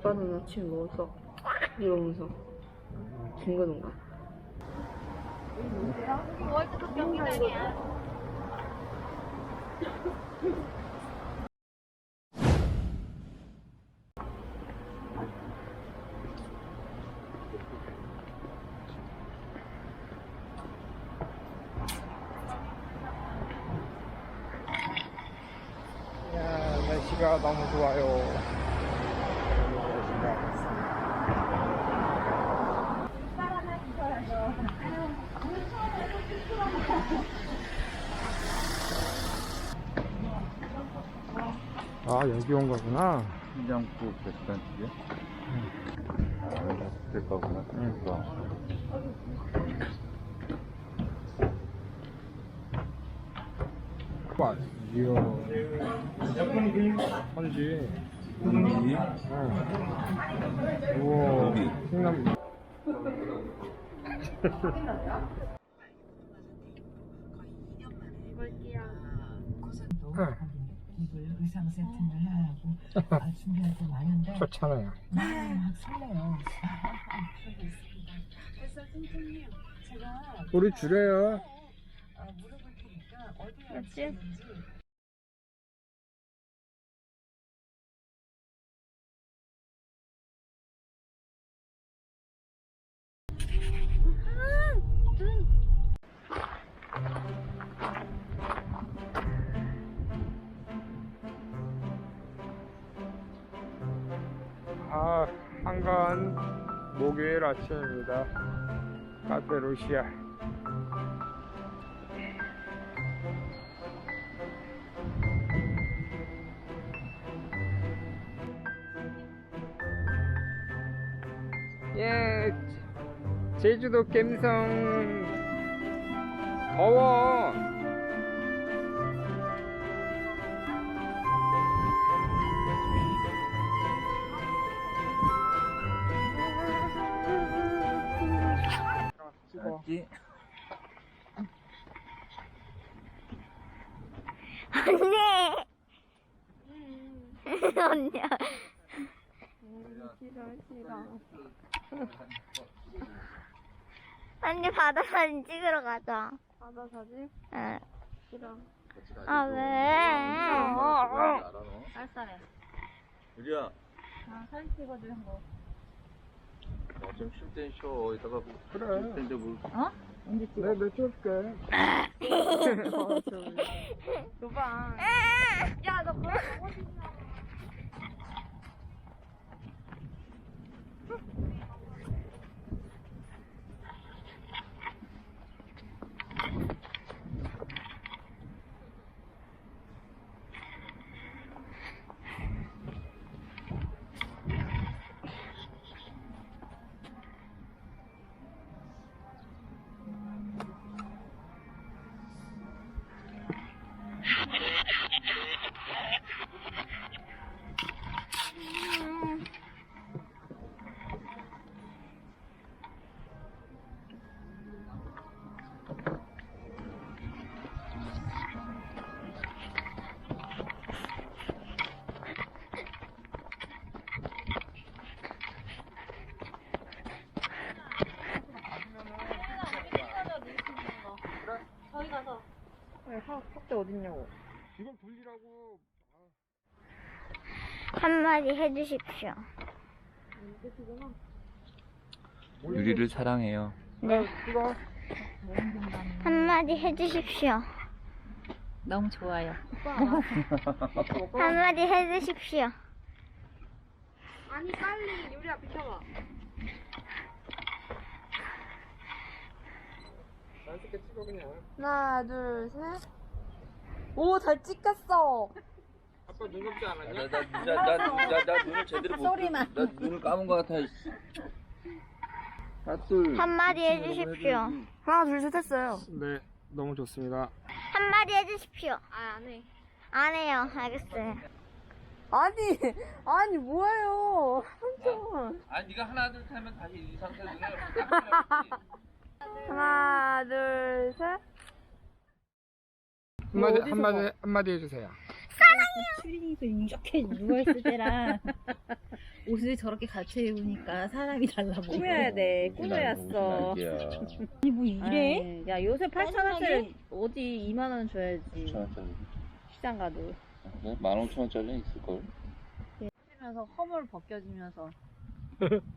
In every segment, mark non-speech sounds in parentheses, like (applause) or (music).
오빠는 아침에 먹었어. 이러면서. 김건우가. 월드컵 경기장이야. 야, 날씨가 너무 좋아요. 아, 여기 온 거구나. 신장국 백반집이요? 아, 여기가 될 거구나. 그러니까. 와, 이야. 헌지. 고기, 응. 우와. 고기. 콩나물. (laughs) 응, 이걸 의상 세팅을 해야 하고 아, 준비할 게 많은데 좋잖아요. 막 설레요. 그래서 선생님 제가 우리 줄여요. 아, 물어볼 테니까 어디에 맞지? 앉으시는지 목요일 아침입니다. 카페 루시아. 예, 제주도 갬성 더워. 찍어. 알지? 언니. 언니 바다 사진 찍으러 가자. 바다 사진? 응. 싫어. 아 왜? 너? 쌀쌀해. 유리야, 아 사진 찍어줘 한 거. 좀쉴 땐 쉬어. 이따가 그래. 쉴 텐데 뭘. 언제 찍어? 찍을게. (laughs) 어, 도방. (laughs) 야너 그거 먹어. 저기 학- 학대 어딨냐고. 이걸 돌리라고. 한마디 해주십시오. 유리를 사랑해요. 네. 찍어. 한마디 해주십시오. 너무 좋아요. (laughs) 한마디 해주십시오. 아니, 빨리 유리야 비켜봐. 하나, 둘, 셋. 오, 잘 찍혔어. 아빠 눈 감지 않았냐? 나, 나, 나, 나, 나, 나 눈을 제대로 못. 소리만. 나 눈을 감은 것 같아. 씨. 하둘. 한마디 해주십시오. 하나, 둘, 셋 했어요. 네, 너무 좋습니다. 한마디 해주십시오. 아, 안 해. 안 해요. 알겠어요. 아니, 아니, 뭐예요. 삼촌. 아니, 네가 하나 둘 하면 다시 이 상태 눈을 감아야지. 하나, 둘, 셋. 한마디, 어디서 한마디, 한마디 해주세요. 사랑해요. 추리닝도 이렇게 누워있을 때랑 (laughs) 옷을 저렇게 갖춰 입으니까 사람이 달라 보여. 꾸며야 돼. 꾸며였어. 아니 뭐 이래? 야 요새 8,000원짜리 어디 2만 원 줘야지. 시장 가도. 네? 15,000원짜리 있을걸? 하면서 허물 벗겨지면서.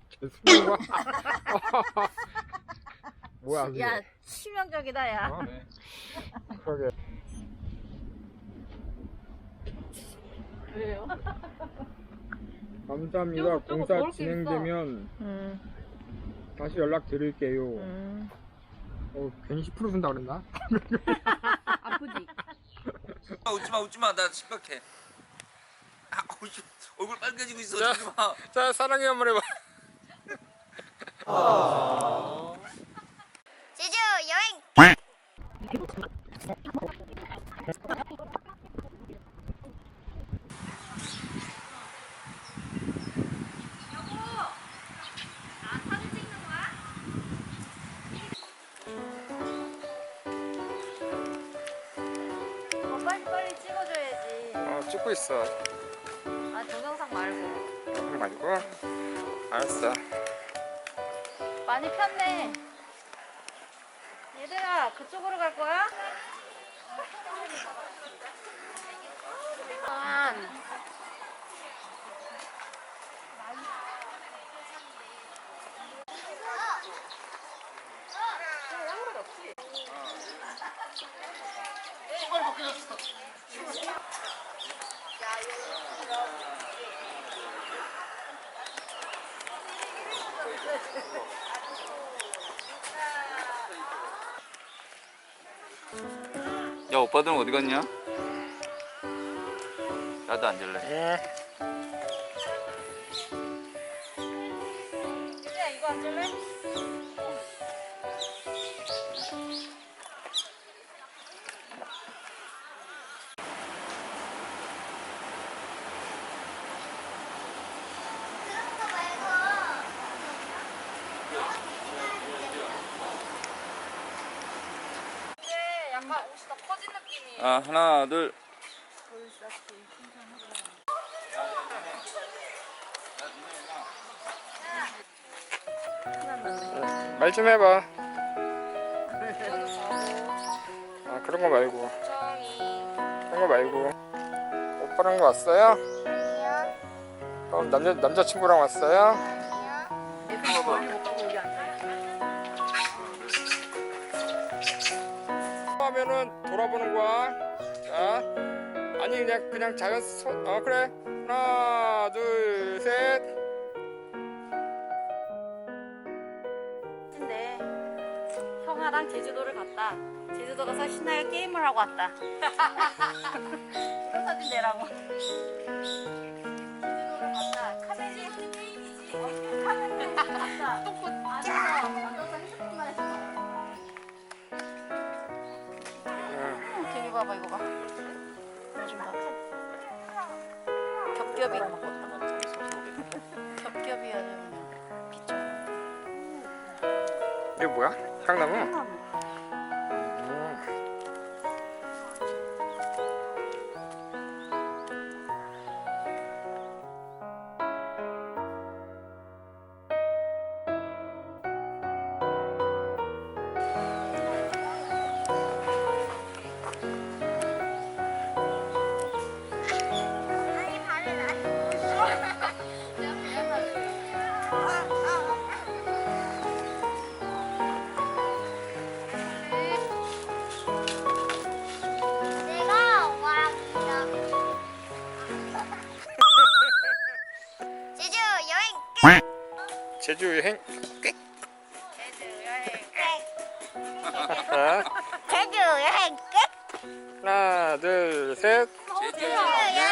제 수고가. (laughs) 뭐야? 야 치명적이다 야. 어? 그러게. 왜요? 감사합니다. 저거, 저거 공사 먹을 게 진행되면 음, 다시 연락 드릴게요. 음. 어, 괜히 10% 준다 그랬나? (laughs) 아프지? 웃지 마 웃지 마 나 심각해 아, 씨, 얼굴 빨개지고 있어 자. 지금 봐. 자, 사랑해 한 번 해봐. 빨리 빨리 찍어줘야지. 어, 찍고 있어. 아 동영상 말고. 거 아니고? 알았어. 많이 폈네. 얘들아 그쪽으로 갈 거야? 아, 야 오빠들은 어디 갔냐? 나도 앉을래 예. 약간 옷이 더 커진 느낌이. 아 하나 둘 말 좀 해봐. 아, 그런 거 말고. 그런 거 말고. 오빠랑 왔어요? 그럼 남자, 남자친구랑 왔어요? 하면은 돌아보는 거야. 자, 아니 그냥 그냥 자연 손. 어 그래. 하나, 둘, 셋. 근데 형아랑 제주도를 갔다. 제주도 가서 신나게 게임을 하고 왔다. (laughs) 이런 사진 내라고. 제주도를 갔다. 카메지 게임이지. 어, 카메지 갔다. 똥꼬 봐봐 이거 봐. 좀 봐. 겹겹이. 겹겹이 아주 그냥 비춰. 이게 뭐야? 향나무? 제주 여행 끝. 제주 여행. 자, 제주 여행 끝 하나, 둘, 셋. 제주 여행